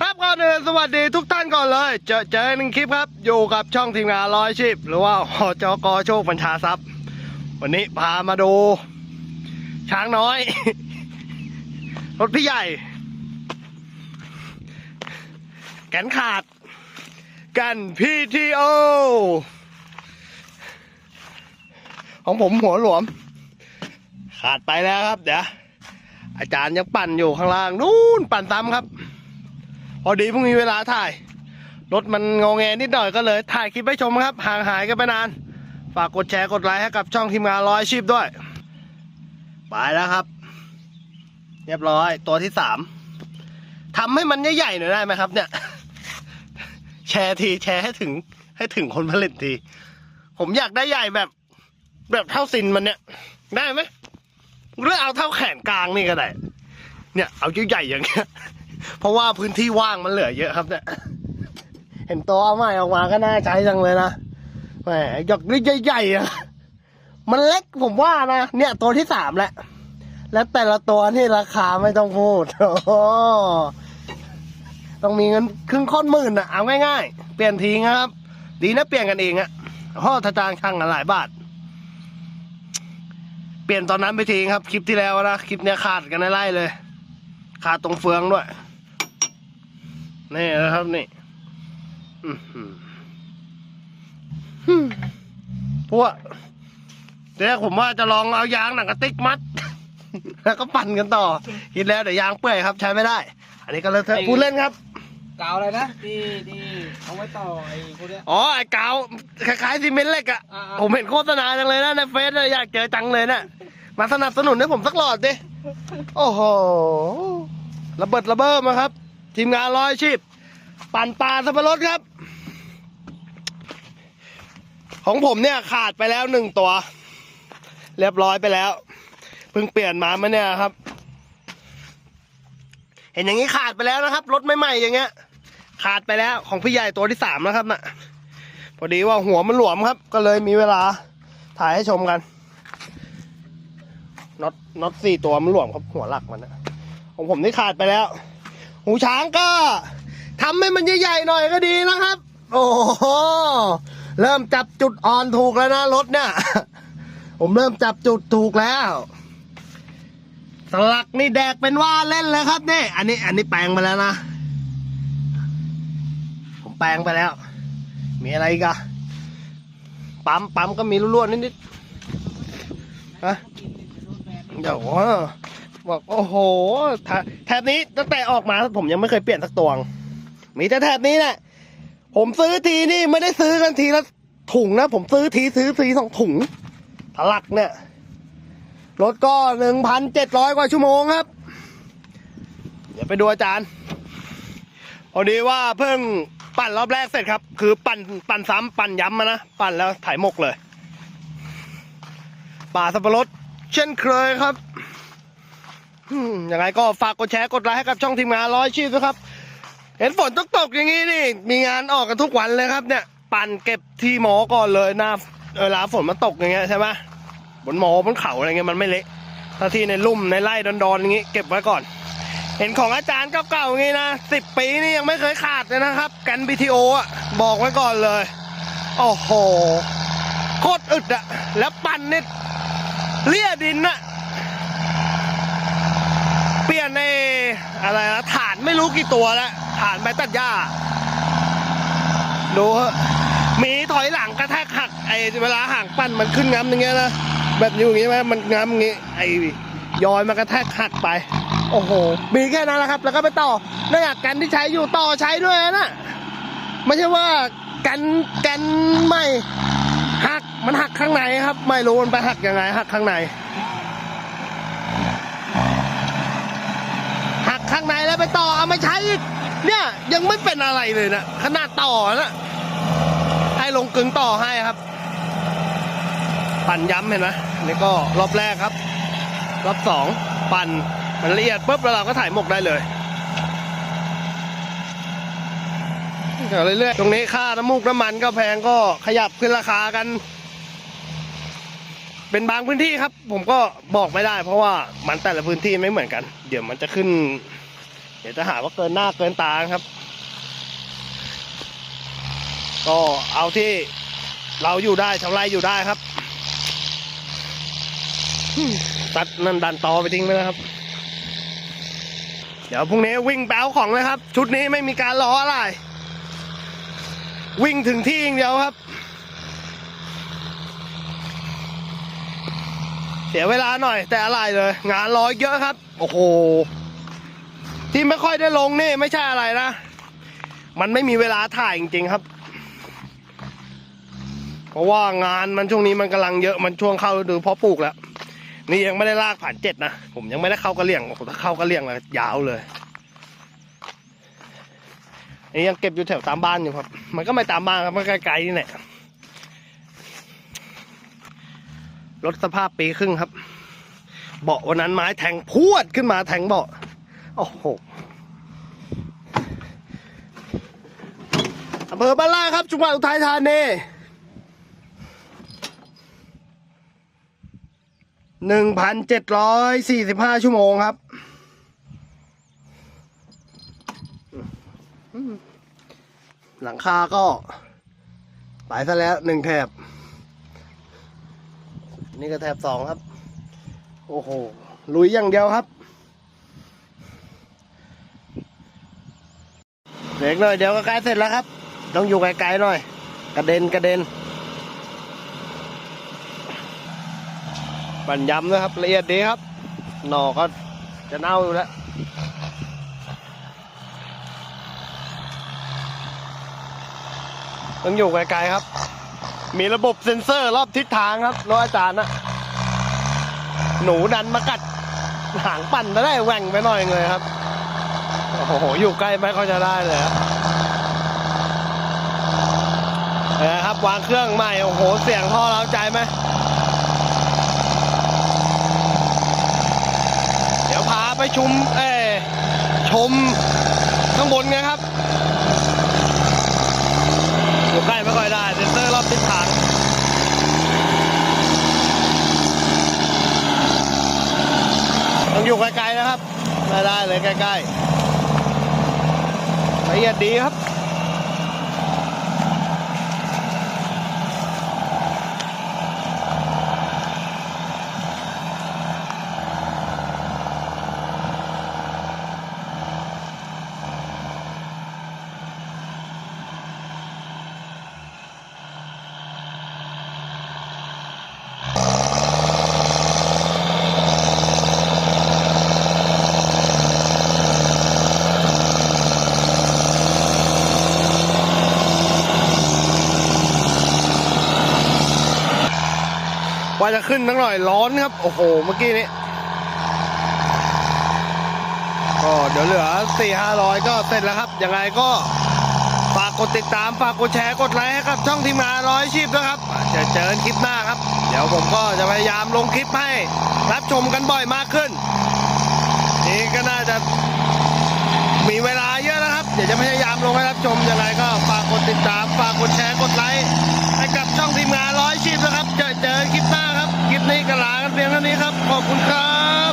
ครับก่อนอื่นสวัสดีทุกท่านก่อนเลย เจอเจอหนึ่งคลิปครับ อยู่กับช่องทีมงานร้อยชีพ หรือว่าหจกโชคบัญชาทรัพย์ วันนี้พามาดู ช้างน้อย รถพี่ใหญ่ แกนขาด กัน PTO ของผมหัวหลวม ขาดไปแล้วครับ เดี๋ยวอาจารย์ยังปั่นอยู่ข้างล่าง นู่นปั่นซ้ำครับ พอดีเพิ่งมีเวลาถ่าย รถมันงอแงนิดหน่อยก็เลย ถ่ายคลิปให้ชมครับ ห่างหายกันไปนาน ฝากกดแชร์กดไลค์ให้กับช่องทีมงานร้อยชีพด้วย ไปแล้วครับ เรียบร้อยตัวที่สามทำให้มันใหญ่ๆหน่อยได้ไหมครับ เนี่ย แชร์ทีแชร์ให้ถึง ให้ถึงคนผลิตที ผมอยากได้ใหญ่แบบ แบบเท่าซินมันเนี่ย ได้ไหมหรือเอาเท่าแขนกลางนี่ก็ได้ เนี่ย เอาใหญ่ๆอย่างเงี้ย เพราะว่าพื้นที่ว่างมันเหลือเยอะครับเนี่ย เห็นตัวเอาใหม่ออกมาก็น่าใช้จังเลยนะ แหมหยกนี่ใหญ่ๆอะมันเล็กผมว่านะ เนี่ยตัวที่สามแหล้วแล้วแต่ละตัวนี่ราคาไม่ต้องพูด โอ้ต้องมีเงินครึ่งค่อนหมื่นอะเอาง่ายๆ เปลี่ยนทิ้งครับ ดีนะเปลี่ยนกันเองอะห่อทะจางช่างหลายบาทเปลี่ยนตอนนั้นไปทิ้งครับ คลิปที่แล้วนะ คลิปเนี้ยขาดกันไล่เลย ขาดตรงเฟืองด้วย นี่นะครับนี่อื้อหือฮึ่มพวกเดี๋ยวผมว่าจะลองเอายางหนังกระติกมัด แล้วก็ปั่นกันต่อ คิดแล้วเดี๋ยวยางเปื่อยครับ ใช้ไม่ได้ อันนี้ก็เลยเถอะพูดเล่นครับกาวอะไรนะที่ที่เอาไว้ต่อไอ้พวกเนี้ยอ๋อไอ้กาวคล้ายๆซีเมนต์เหล็กอะอ่าๆผมเห็นโฆษณาจังเลยนะในเฟซน่ะอยากเจอจังเลยนะมาสนับสนุนให้ผมสักหลอดดิโอ้โหระเบิดระเบ้อมาครับ ทีมงานร้อยชีพ ปั่นปลาสับปะรดครับ ของผมเนี่ยขาดไปแล้วหนึ่งตัว เรียบร้อยไปแล้วเพิ่งเปลี่ยนมาเมื่อเนี่ยครับ เห็นอย่างนี้ขาดไปแล้วนะครับรถใหม่ๆอย่างเงี้ย ขาดไปแล้วของพี่ใหญ่ตัวที่สามนะครับน่ะพอดีว่าหัวมันหลวมครับ ก็เลยมีเวลาถ่ายให้ชมกันน็อตน็อตสี่ตัวมันหลวมครับหัวหลักมันนะของผมนี่ขาดไปแล้ว หูช้างก็ทำให้มันใหญ่ๆหน่อยก็ดีนะครับ โอ้โหเริ่มจับจุดอ่อนถูกแล้วนะรถเนี่ย ผมเริ่มจับจุดถูกแล้ว สลักนี่แดกเป็นว่าเล่นเลยครับนี่อันนี้ อันนี้แปลงไปแล้วนะ ผมแปลงไปแล้ว มีอะไรกะปั๊มปั๊มก็มีรั่วๆนิดๆฮะเดี๋ยว บอกโอ้โหแถบนี้ตั้งแต่ออกมาผมยังไม่เคยเปลี่ยนสักตวง มีแต่แถบนี้แหละผมซื้อทีนี่ไม่ได้ซื้อกันทีละถุงนะ ผมซื้อทีซื้อทีสองถุงทะลักเนี่ยรถก็หนึ่งพันเจ็ดร้อยกว่าชั่วโมงครับ เดี๋ยวไปดูอาจารย์ พอดีว่าเพิ่งปั่นรอบแรกเสร็จครับ คือปั่นปั่นซ้ำปั่นย้ำมานะ ปั่นแล้วถ่ายมกเลย ป่าสับปะรดเช่นเคยครับ ยังไงก็ฝากกดแชร์กดไลค์ให้กับช่องทีมงานร้อยชีพด้วยครับ เห็นฝนตกตกอย่างนี้นี่ มีงานออกกันทุกวันเลยครับเนี่ย ปั่นเก็บที่หมอก่อนเลยหน้าเวลาฝนมันตกอย่างเงี้ยใช่ไหมบนหมอบนเขาอะไรเงี้ยมันไม่เละถ้าที่ในลุ่มในไร่ดอนๆอย่างงี้เก็บไว้ก่อน เห็นของอาจารย์เก่าๆอย่างงี้นะสิบปีนี่ยังไม่เคยขาดเลยนะครับ กันบีทีโออะบอกไว้ก่อนเลย โอ้โหโคตรอึดอะแล้วปั่นนี่เลี่ยดินอะเปลี่ยนใน อะไรนะฐานไม่รู้กี่ตัวแล้วฐานใบตัดหญ้า ดูเหอะมีถอยหลังกระแทกหักไอเวลาห่างปั้นมันขึ้นง้ำอย่างเงี้ยนะแบบอยู่อย่างเงี้ไหมมันง้ำอย่างเงี้ยไอยอยมันกระแทกหักไป โอ้โหมีแค่นั้นแหละครับ แล้วก็ไปต่อเนื่องจากกันที่ใช้อยู่ต่อใช้ด้วยนะไม่ใช่ว่ากันกันไม่หักมันหักข้างในครับ ไม่รู้มันไปหักยังไงหักข้างใน หักข้างในแล้วไปต่อเอามาใช้อีกเนี่ยยังไม่เป็นอะไรเลยนะขนาดต่อนะให้ลงกึงต่อให้ครับ ปั่นย้ำเห็นไหมนี่ก็รอบแรกครับ รอบสองปั่นมันละเอียดปุ๊บแล้วเราก็ถ่ายหมกได้เลยเดี๋ยวเรื่อยๆตรงนี้ค่าน้ำมูกน้ำมันก็แพงก็ขยับขึ้นราคากัน เป็นบางพื้นที่ครับ ผมก็บอกไม่ได้ เพราะว่ามันแต่ละพื้นที่ไม่เหมือนกัน เดี๋ยวมันจะขึ้น เดี๋ยวจะหาว่าเกินหน้าเกินตาครับ ก็เอาที่เราอยู่ได้ชาวไร่อยู่ได้ครับ ตัดนั่นดันต่อไปทิ้งเลยนะครับ เดี๋ยวพรุ่งนี้วิ่งแปเอาของเลยครับ ชุดนี้ไม่มีการล้ออะไร วิ่งถึงที่อย่างเดียวครับ เสียเวลาหน่อยแต่อะไรเลย งานร้อยเยอะครับ โอ้โห ที่ไม่ค่อยได้ลงนี่ไม่ใช่อะไรนะ มันไม่มีเวลาถ่ายจริงๆครับ เพราะว่างานมันช่วงนี้มันกำลังเยอะมันช่วงเข้าฤดูเพาะปลูกแล้วนี่ยังไม่ได้ลากผ่านเจ็ดนะผมยังไม่ได้เข้ากระเลี่ยงโอ้ถ้าเข้ากระเลี่ยงเลยยาวเลยนี่ยังเก็บอยู่แถวตามบ้านอยู่ครับ มันก็ไม่ตามบ้านครับมันไกลๆนี่แหละรถสภาพปีครึ่งครับ เบาะวันนั้นไม้แทงพวดขึ้นมาแทงเบาะ โอ้โหอำเภอบ้านล่าครับจังหวัดอุทัยธานีหนึ่งพันเจ็ดร้อยสี่สิบห้าชั่วโมงครับ หลังคาก็ไปซะแล้วหนึ่งแถบ นี่ก็แถบสองครับ โอ้โห ลุยอย่างเดียวครับ เบรกหน่อยเดี๋ยวก็ใกล้เสร็จแล้วครับ ต้องอยู่ไกลๆหน่อย กระเด็นกระเด็น ปั่นย้ำนะครับ ละเอียดดีครับ หน่อก็จะเน่าอยู่แล้วต้องอยู่ไกลๆครับ มีระบบเซ็นเซอร์รอบทิศทางครับรถอาจารย์นะหนูดันมากัดหางปั่นมาได้แหว่งไปหน่อยเลยครับ โอ้โห อยู่ใกล้ไม่ค่อยจะได้เลยนะครับ วางเครื่องใหม่ โอ้โห เสียงท่อร้าใจไหม เดี๋ยวพาไปชุม เอชมข้างบนไงครับ อยู่ใกล้ไม่ค่อยได้ เซ็นเซอร์รอบทิศทางต้องอยู่ไกลๆนะครับไม่ได้เลยใกล้ๆ ละเอียดดีครับ จะขึ้นทั้งหน่อยร้อนครับ โอ้โห เมื่อกี้นี้ก็เดี๋ยวเหลือสี่ห้าร้อยก็เสร็จแล้วครับ ยังไงก็ฝากกดติดตาม ฝากกดแชร์ กดไลค์ให้กับช่องทีมงานร้อยชีพนะครับจอเจอกันคลิปหน้าครับ เดี๋ยวผมก็จะพยายามลงคลิปให้รับชมกันบ่อยมากขึ้น นี่ก็น่าจะมีเวลาเยอะนะครับ เดี๋ยวจะพยายามลงให้รับชมยังไงก็ฝากกดติดตาม ฝากกดแชร์ กดไลค์ให้กับ งานร้อยชีพนะครับ เจอเจอคลิปหน้าครับ คลิปนี้ก็ลากันเพียงเท่านี้ครับ ขอบคุณครับ